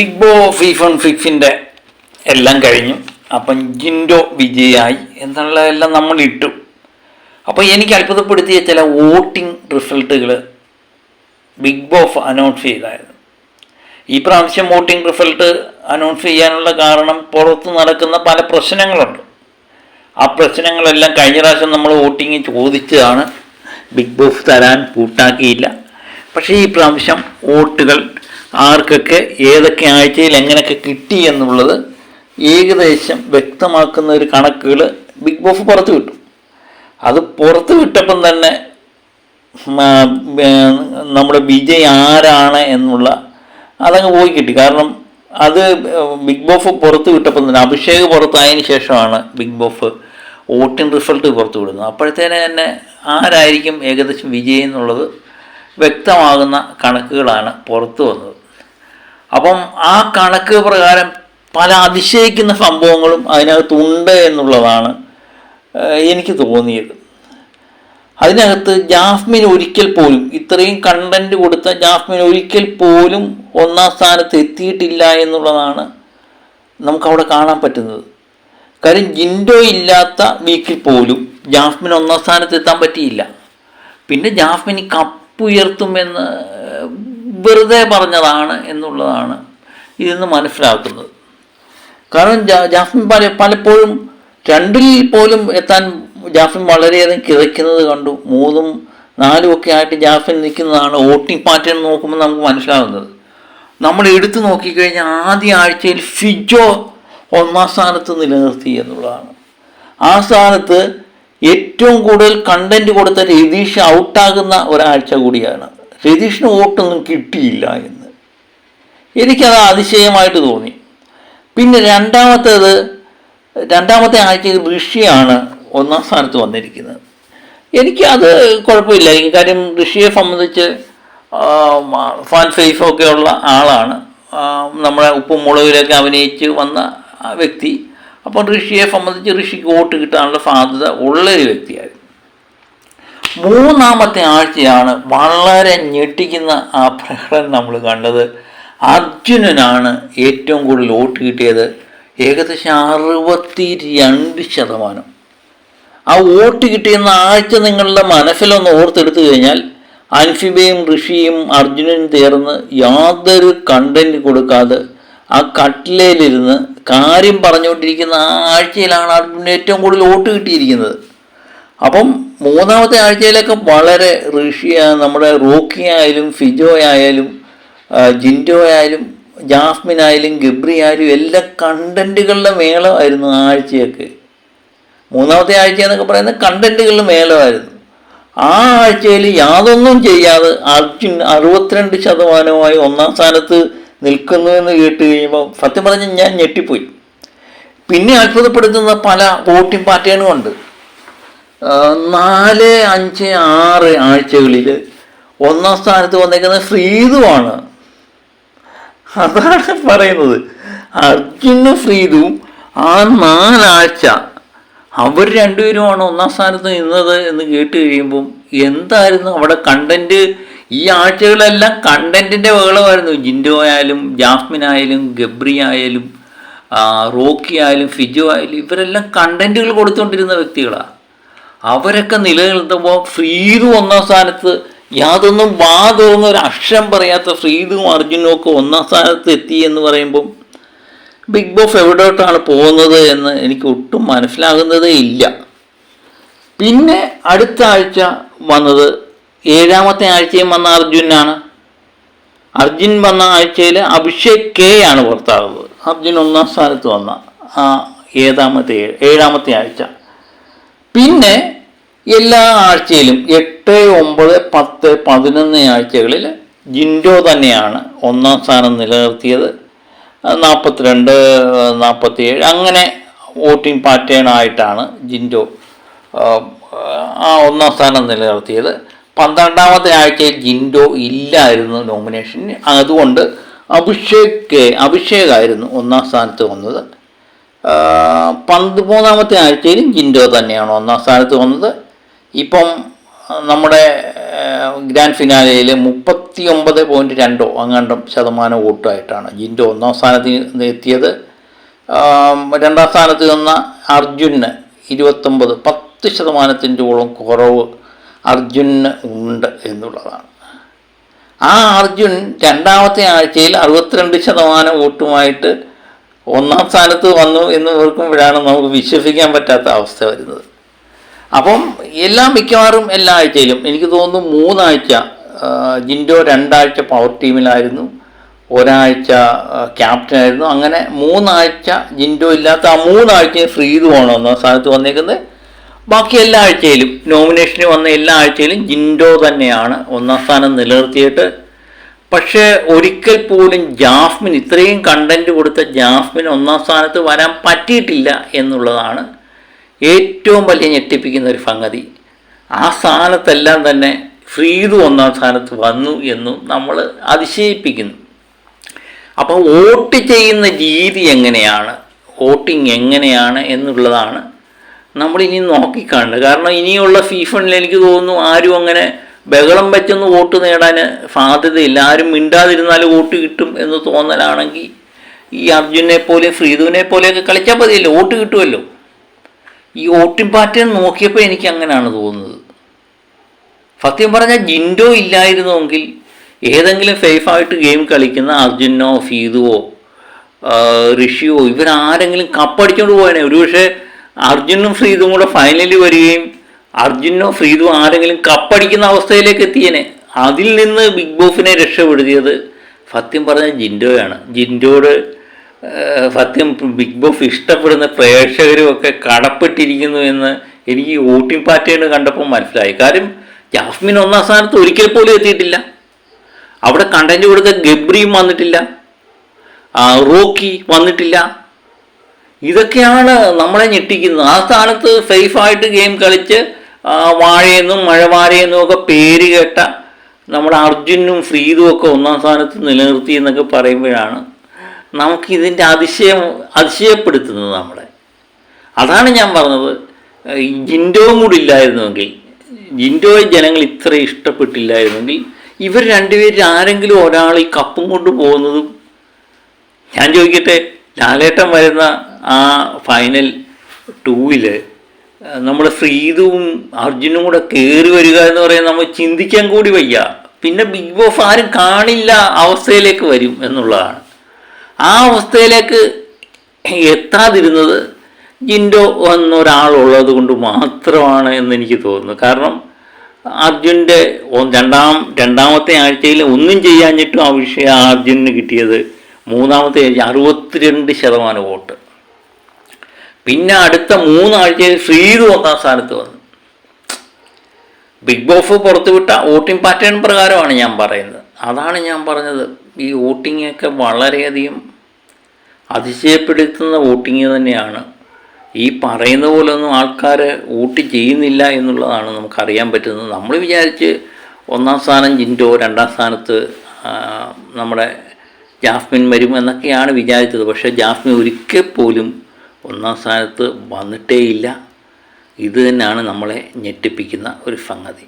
Big ബോ ഫീഫൺ ഫിഫിന്റെ എല്ലാം കഴിഞ്ഞു. അപ്പം ജിൻഡോ വിജയായി എന്നുള്ളതെല്ലാം നമ്മൾ ഇട്ടു അപ്പോൾ എനിക്ക് അത്ഭുതപ്പെടുത്തിയ ചില വോട്ടിംഗ് റിസൾട്ടുകൾ ബിഗ് ബോസ് അനൗൺസ് ചെയ്തായിരുന്നു. ഈ പ്രാവശ്യം വോട്ടിംഗ് റിസൾട്ട് അനൗൺസ് ചെയ്യാനുള്ള കാരണം പുറത്ത് നടക്കുന്ന പല പ്രശ്നങ്ങളുണ്ട്. ആ പ്രശ്നങ്ങളെല്ലാം കഴിഞ്ഞ പ്രാവശ്യം നമ്മൾ വോട്ടിങ് ചോദിച്ചതാണ്. ബിഗ് ബോസ് തരാൻ കൂട്ടാക്കിയില്ല. പക്ഷേ ഈ പ്രാവശ്യം വോട്ടുകൾ ആർക്കൊക്കെ ഏതൊക്കെ ആഴ്ചയിൽ എങ്ങനെയൊക്കെ കിട്ടി എന്നുള്ളത് ഏകദേശം വ്യക്തമാക്കുന്ന ഒരു കണക്കുകൾ ബിഗ് ബോസ് പുറത്തു വിട്ടു. അത് പുറത്ത് വിട്ടപ്പം തന്നെ നമ്മുടെ വിജയ് ആരാണ് എന്നുള്ള അതങ്ങ് പോയി കിട്ടി. കാരണം അത് ബിഗ് ബോഫ് പുറത്ത് വിട്ടപ്പം തന്നെ അഭിഷേക് പുറത്തായതിന് ശേഷമാണ് ബിഗ് ബോഫ് വോട്ടിംഗ് റിസൾട്ട് പുറത്തു വിടുന്നത്. അപ്പോഴത്തേനെ തന്നെ ആരായിരിക്കും ഏകദേശം വിജയം എന്നുള്ളത് വ്യക്തമാകുന്ന കണക്കുകളാണ് പുറത്തു വന്നത്. അപ്പം ആ കണക്ക് പ്രകാരം പല അതിശയിക്കുന്ന സംഭവങ്ങളും അതിനകത്തുണ്ട് എന്നുള്ളതാണ് എനിക്ക് തോന്നിയത്. അതിനകത്ത് ജാസ്മിൻ ഒരിക്കൽ പോലും ഇത്രയും കണ്ടന്റ് കൊടുത്ത ജാസ്മിൻ ഒരിക്കൽ പോലും ഒന്നാം സ്ഥാനത്ത് എത്തിയിട്ടില്ല എന്നുള്ളതാണ് നമുക്കവിടെ കാണാൻ പറ്റുന്നത്. കാര്യം ജിൻഡോ ഇല്ലാത്ത വീക്കിൽ പോലും ജാസ്മിൻ ഒന്നാം സ്ഥാനത്ത് എത്താൻ പറ്റിയില്ല. പിന്നെ ജാസ്മിൻ കപ്പ് ഉയർത്തുമെന്ന് വെറുതെ പറഞ്ഞതാണ് എന്നുള്ളതാണ് ഇതിന്ന് മനസ്സിലാക്കുന്നത്. കാരണം ജാസ്മിൻ പല പലപ്പോഴും രണ്ടിൽ പോലും എത്താൻ ജാഫിൻ വളരെയധികം കിതയ്ക്കുന്നത് കണ്ടു. മൂന്നും നാലും ഒക്കെ ആയിട്ട് ജാഫിൻ നിൽക്കുന്നതാണ് വോട്ടിംഗ് പാറ്റേൺ നോക്കുമ്പോൾ നമുക്ക് മനസ്സിലാകുന്നത് നമ്മൾ എടുത്തു നോക്കിക്കഴിഞ്ഞാൽ ആദ്യ ആഴ്ചയിൽ ഫിജോ ഒന്നാം സ്ഥാനത്ത് നിലനിർത്തി എന്നുള്ളതാണ്. ആ സ്ഥാനത്ത് ഏറ്റവും കൂടുതൽ കണ്ടന്റ് കൊടുത്ത രതീഷ് ഔട്ടാകുന്ന ഒരാഴ്ച കൂടിയാണ്. രതീഷിന് വോട്ടൊന്നും കിട്ടിയില്ല എന്ന്. എനിക്കത് അതിശയമായിട്ട് തോന്നി. പിന്നെ രണ്ടാമത്തേത് രണ്ടാമത്തെ ആഴ്ചയിൽ ഋഷിയാണ് ഒന്നാം സ്ഥാനത്ത് വന്നിരിക്കുന്നത്. എനിക്കത് കുഴപ്പമില്ല. കാര്യം ഋഷിയെ സംബന്ധിച്ച് ഫാൻ ഫേസൊക്കെ ഉള്ള ആളാണ്. നമ്മളെ ഉപ്പും മുളകിലൊക്കെ അഭിനയിച്ച് വന്ന വ്യക്തി. അപ്പോൾ ഋഷിയെ സംബന്ധിച്ച് ഋഷിക്ക് വോട്ട് കിട്ടാനുള്ള സാധ്യത ഉള്ളൊരു വ്യക്തിയായിരുന്നു. മൂന്നാമത്തെ ആഴ്ചയാണ് വളരെ ഞെട്ടിക്കുന്ന ആ പ്രകടനം നമ്മൾ കണ്ടത്. അർജുനനാണ് ഏറ്റവും കൂടുതൽ വോട്ട് കിട്ടിയത്. ഏകദേശം അറുപത്തി രണ്ട് ശതമാനം. ആ വോട്ട് കിട്ടിയെന്ന ആഴ്ച നിങ്ങളുടെ മനസ്സിലൊന്ന് ഓർത്തെടുത്തു കഴിഞ്ഞാൽ അൻഫിബയും ഋഷിയും അർജുനനും ചേർന്ന് യാതൊരു കണ്ടന്റ് കൊടുക്കാതെ ആ കട്ടിലയിലിരുന്ന് കാര്യം പറഞ്ഞുകൊണ്ടിരിക്കുന്ന ആ ആഴ്ചയിലാണ് അർജുനൻ ഏറ്റവും കൂടുതൽ വോട്ട് കിട്ടിയിരിക്കുന്നത്. അപ്പം മൂന്നാമത്തെ ആഴ്ചയിലൊക്കെ വളരെ ഋഷിയ നമ്മുടെ റോക്കി ആയാലും ഫിജോ ആയാലും ജിൻഡോ ആയാലും ജാസ്മിൻ ആയാലും ഗബ്രി ആയാലും എല്ലാ കണ്ടന്റുകളുടെ മേളമായിരുന്നു ആ ആഴ്ചയൊക്കെ. മൂന്നാമത്തെ ആഴ്ച എന്നൊക്കെ പറയുന്നത് കണ്ടന്റുകളുടെ മേളമായിരുന്നു. ആ ആഴ്ചയിൽ യാതൊന്നും ചെയ്യാതെ അർജുൻ അറുപത്തിരണ്ട് ശതമാനമായി ഒന്നാം സ്ഥാനത്ത് നിൽക്കുന്നു എന്ന് കേട്ട് കഴിയുമ്പോൾ സത്യം പറഞ്ഞ് ഞാൻ ഞെട്ടിപ്പോയി. പിന്നെ അത്ഭുതപ്പെടുത്തുന്ന പല വോട്ടിംഗ് പാറ്റേണും ഉണ്ട്. നാല് അഞ്ച് ആറ് ആഴ്ചകളിൽ ഒന്നാം സ്ഥാനത്ത് വന്നേക്കുന്നത് ഫ്രീതുമാണ് അതാണ് പറയുന്നത്. അർജുനും ഫ്രീതും ആ നാലാഴ്ച അവർ രണ്ടുപേരുമാണ് ഒന്നാം സ്ഥാനത്ത് നിന്നത് എന്ന് കേട്ട് കഴിയുമ്പം എന്തായിരുന്നു അവിടെ കണ്ടന്റ് ഈ ആഴ്ചകളെല്ലാം കണ്ടന്റിന്റെ ബഹളമായിരുന്നു. ജിൻഡോ ആയാലും ജാസ്മിൻ ആയാലും ഗബ്രി ആയാലും റോക്കി ആയാലും ഫിജോ ആയാലും ഇവരെല്ലാം കണ്ടന്റുകൾ കൊടുത്തുകൊണ്ടിരുന്ന വ്യക്തികളാണ് അവരൊക്കെ നിലനിർത്തുമ്പോൾ ഫ്രീദു ഒന്നാം സ്ഥാനത്ത് യാതൊന്നും വാ ഒരു അക്ഷരം പറയാത്ത ഫ്രീദും അർജുനും ഒക്കെ ഒന്നാം സ്ഥാനത്ത് എത്തി എന്ന് പറയുമ്പം ബിഗ് ബോസ് എവിടോട്ടാണ് പോകുന്നത് എന്ന് എനിക്ക് ഒട്ടും മനസ്സിലാകുന്നതേ ഇല്ല. പിന്നെ അടുത്ത ആഴ്ച വന്നത് ഏഴാമത്തെ ആഴ്ചയും വന്ന അർജുനാണ്. അർജുൻ വന്ന ആഴ്ചയിൽ അഭിഷേക് കെ ആണ് പുറത്താകുന്നത് അർജുൻ ഒന്നാം സ്ഥാനത്ത് വന്ന ആ ഏഴാമത്തെ ഏഴാമത്തെ ആഴ്ച. പിന്നെ എല്ലാ ആഴ്ചയിലും എട്ട് ഒമ്പത് പത്ത് പതിനൊന്ന് ആഴ്ചകളിൽ ജിൻഡോ തന്നെയാണ് ഒന്നാം സ്ഥാനം നിലനിർത്തിയത്. നാൽപ്പത്തിരണ്ട് നാൽപ്പത്തിയേഴ് അങ്ങനെ വോട്ടിംഗ് പാറ്റേൺ ആയിട്ടാണ് ജിൻഡോ ആ, ഒന്നാം സ്ഥാനം നിലനിർത്തിയത്. പന്ത്രണ്ടാമത്തെ ആഴ്ചയിൽ ജിൻഡോ ഇല്ലായിരുന്നു നോമിനേഷൻ അതുകൊണ്ട് അഭിഷേക് അഭിഷേകായിരുന്നു ഒന്നാം സ്ഥാനത്ത് വന്നത്. ആ, പന്ത് മൂന്നാമത്തെ ആഴ്ചയിലും ജിൻഡോ തന്നെയാണ് ഒന്നാം സ്ഥാനത്ത് വന്നത്. ഇപ്പം നമ്മുടെ ഗ്രാൻഡ് ഫിനാലയിൽ മുപ്പത്തി ഒമ്പത് പോയിന്റ് രണ്ടോ അങ്ങാണ്ടും ശതമാനം വോട്ടായിട്ടാണ് ജിൻഡോ ഒന്നാം സ്ഥാനത്ത് എത്തിയത്. രണ്ടാം സ്ഥാനത്ത് നിന്ന അർജുന് ഇരുപത്തൊമ്പത് പത്ത് ശതമാനത്തിന്റെയോളം കുറവ് അർജുന് ഉണ്ട് എന്നുള്ളതാണ്. ആ അർജുൻ രണ്ടാമത്തെ ആഴ്ചയിൽ അറുപത്തിരണ്ട് ശതമാനം വോട്ടുമായിട്ട് ഒന്നാം സ്ഥാനത്ത് വന്നു എന്ന് ഓർക്കുമ്പോഴാണ് നമുക്ക് വിശ്വസിക്കാൻ പറ്റാത്ത അവസ്ഥ വരുന്നത്. അപ്പം എല്ലാ മിക്കവാറും എല്ലാ ആഴ്ചയിലും എനിക്ക് തോന്നുന്നു മൂന്നാഴ്ച ജിൻഡോ രണ്ടാഴ്ച പവർ ടീമിലായിരുന്നു ഒരാഴ്ച ക്യാപ്റ്റനായിരുന്നു അങ്ങനെ മൂന്നാഴ്ച ജിൻഡോ ഇല്ലാത്ത ആ മൂന്നാഴ്ചയും ഫ്രീതുമാണ് ഒന്നാം സ്ഥാനത്ത് വന്നേക്കുന്നത്. ബാക്കി എല്ലാ ആഴ്ചയിലും നോമിനേഷന് വന്ന എല്ലാ ആഴ്ചയിലും ജിൻഡോ തന്നെയാണ് ഒന്നാം സ്ഥാനം നിലനിർത്തിയിട്ട് പക്ഷേ ഒരിക്കൽ പോലും ജാസ്മിൻ ഇത്രയും കണ്ടന്റ് കൊടുത്ത ജാസ്മിൻ ഒന്നാം സ്ഥാനത്ത് വരാൻ പറ്റിയിട്ടില്ല എന്നുള്ളതാണ് ഏറ്റവും വലിയ ഞെട്ടിപ്പിക്കുന്ന ഒരു സംഗതി. ആ സ്ഥാനത്തെല്ലാം തന്നെ ഫ്രീദു ഒന്നാം സ്ഥാനത്ത് വന്നു എന്നും നമ്മൾ അതിശയിപ്പിക്കുന്നു. അപ്പോൾ വോട്ട് ചെയ്യുന്ന രീതി എങ്ങനെയാണ്? വോട്ടിംഗ് എങ്ങനെയാണ് എന്നുള്ളതാണ് നമ്മൾ നമ്മളിനി നോക്കിക്കാണുന്നത്. കാരണം ഇനിയുള്ള ഫീഫണിൽ എനിക്ക് തോന്നുന്നു ആരും അങ്ങനെ ബഹളം വെച്ചൊന്ന് വോട്ട് നേടാൻ സാധ്യതയില്ല. ആരും മിണ്ടാതിരുന്നാൽ വോട്ട് കിട്ടും എന്ന് തോന്നലാണെങ്കിൽ ഈ അർജുനെ പോലെ ഫ്രീദുവിനെ പോലെയൊക്കെ കളിച്ചാൽ മതിയല്ലോ. വോട്ട് കിട്ടുമല്ലോ. ഈ വോട്ടിംഗ് പാറ്റേൺ നോക്കിയപ്പോൾ എനിക്ക് അങ്ങനെയാണ് തോന്നുന്നത്. സത്യം പറഞ്ഞാൽ ജിൻഡോ ഇല്ലായിരുന്നുവെങ്കിൽ ഏതെങ്കിലും സേഫായിട്ട് ഗെയിം കളിക്കുന്ന അർജുനോ ഫീദുവോ ഋഷിയോ ഇവരാരെങ്കിലും കപ്പടിച്ചുകൊണ്ട് പോയനെ. ഒരുപക്ഷെ അർജുനും ഫ്രീതും കൂടെ ഫൈനലിൽ വരികയും അർജുനോ ഫ്രീദോ ആരെങ്കിലും കപ്പടിക്കുന്ന അവസ്ഥയിലേക്ക് എത്തിയനെ. അതിൽ നിന്ന് ബിഗ് ബോസിനെ രക്ഷപ്പെടുത്തിയത് സത്യം പറഞ്ഞ ജിൻഡോയാണ്. ജിൻഡോട് സത്യം ബിഗ് ബോസ് ഇഷ്ടപ്പെടുന്ന പ്രേക്ഷകരും ഒക്കെ കടപ്പെട്ടിരിക്കുന്നു എന്ന് എനിക്ക് വോട്ടിംഗ് പാറ്റേൺ കണ്ടപ്പോൾ മനസ്സിലായി. കാര്യം ജാസ്മിൻ ഒന്നാം സ്ഥാനത്ത് ഒരിക്കൽ പോലും എത്തിയിട്ടില്ല. അവിടെ കണ്ടന്റ് കൊടുത്ത ഗബ്രിയും വന്നിട്ടില്ല. റോക്കി വന്നിട്ടില്ല. ഇതൊക്കെയാണ് നമ്മളെ ഞെട്ടിക്കുന്നത്. ആ സ്ഥാനത്ത് സേഫായിട്ട് ഗെയിം കളിച്ച് വാഴയെന്നും മഴവാഴയെന്നും ഒക്കെ പേര് കേട്ട നമ്മുടെ അർജുനും ഫ്രീദും ഒക്കെ ഒന്നാം സ്ഥാനത്ത് നിലനിർത്തി എന്നൊക്കെ പറയുമ്പോഴാണ് നമുക്കിതിന്റെ അതിശയം അതിശയപ്പെടുത്തുന്നത് നമ്മളെ. അതാണ് ഞാൻ പറഞ്ഞത്. ജിൻഡോയും കൂടി ഇല്ലായിരുന്നുവെങ്കിൽ ജിൻഡോയെ ജനങ്ങൾ ഇത്ര ഇഷ്ടപ്പെട്ടില്ലായിരുന്നെങ്കിൽ ഇവർ രണ്ടുപേരിൽ ആരെങ്കിലും ഒരാൾ ഈ കപ്പും കൊണ്ട് പോകുന്നതും ഞാൻ ചോദിക്കട്ടെ ലാലേട്ടൻ വരുന്ന ആ ഫൈനൽ ടൂവിൽ നമ്മൾ ശ്രീതുവും അർജുനും കൂടെ കയറി വരിക എന്ന് പറയാൻ നമ്മൾ ചിന്തിക്കാൻ കൂടി വയ്യ. പിന്നെ ബിഗ് ബോസ് ആരും കാണില്ല അവസ്ഥയിലേക്ക് വരും എന്നുള്ളതാണ്. ആ അവസ്ഥയിലേക്ക് എത്താതിരുന്നത് ജിൻഡോ എന്നൊരാളുള്ളത് കൊണ്ട് മാത്രമാണ് എന്ന് എനിക്ക് തോന്നുന്നു. കാരണം അർജുന്റെ രണ്ടാം രണ്ടാമത്തെ ആഴ്ചയിൽ ഒന്നും ചെയ്യാഞ്ഞിട്ടും ആ വിഷയം അർജുനന് കിട്ടിയത് മൂന്നാമത്തെ ആഴ്ച അറുപത്തിരണ്ട് ശതമാനം വോട്ട്. പിന്നെ അടുത്ത മൂന്നാഴ്ചയിൽ ശ്രീതു ഒന്നാം സ്ഥാനത്ത് വന്നു. ബിഗ് ബോസ് പുറത്തുവിട്ട വോട്ടിംഗ് പാറ്റേൺ പ്രകാരമാണ് ഞാൻ പറയുന്നത്. അതാണ് ഞാൻ പറഞ്ഞത്. ഈ വോട്ടിങ്ങൊക്കെ വളരെയധികം അതിശയപ്പെടുത്തുന്ന വോട്ടിങ് തന്നെയാണ്. ഈ പറയുന്ന പോലൊന്നും ആൾക്കാർ വോട്ട് ചെയ്യുന്നില്ല എന്നുള്ളതാണ് നമുക്കറിയാൻ പറ്റുന്നത്. നമ്മൾ വിചാരിച്ച് ഒന്നാം സ്ഥാനം ജിൻഡോ രണ്ടാം സ്ഥാനത്ത് നമ്മുടെ ജാസ്മിൻ വരും എന്നൊക്കെയാണ് വിചാരിച്ചത്. പക്ഷേ ജാസ്മിൻ ഒരിക്കൽ പോലും ഒന്നാം സ്ഥാനത്ത് വന്നിട്ടേയില്ല. ഇത് തന്നെയാണ് നമ്മളെ ഞെട്ടിപ്പിക്കുന്ന ഒരു സംഗതി.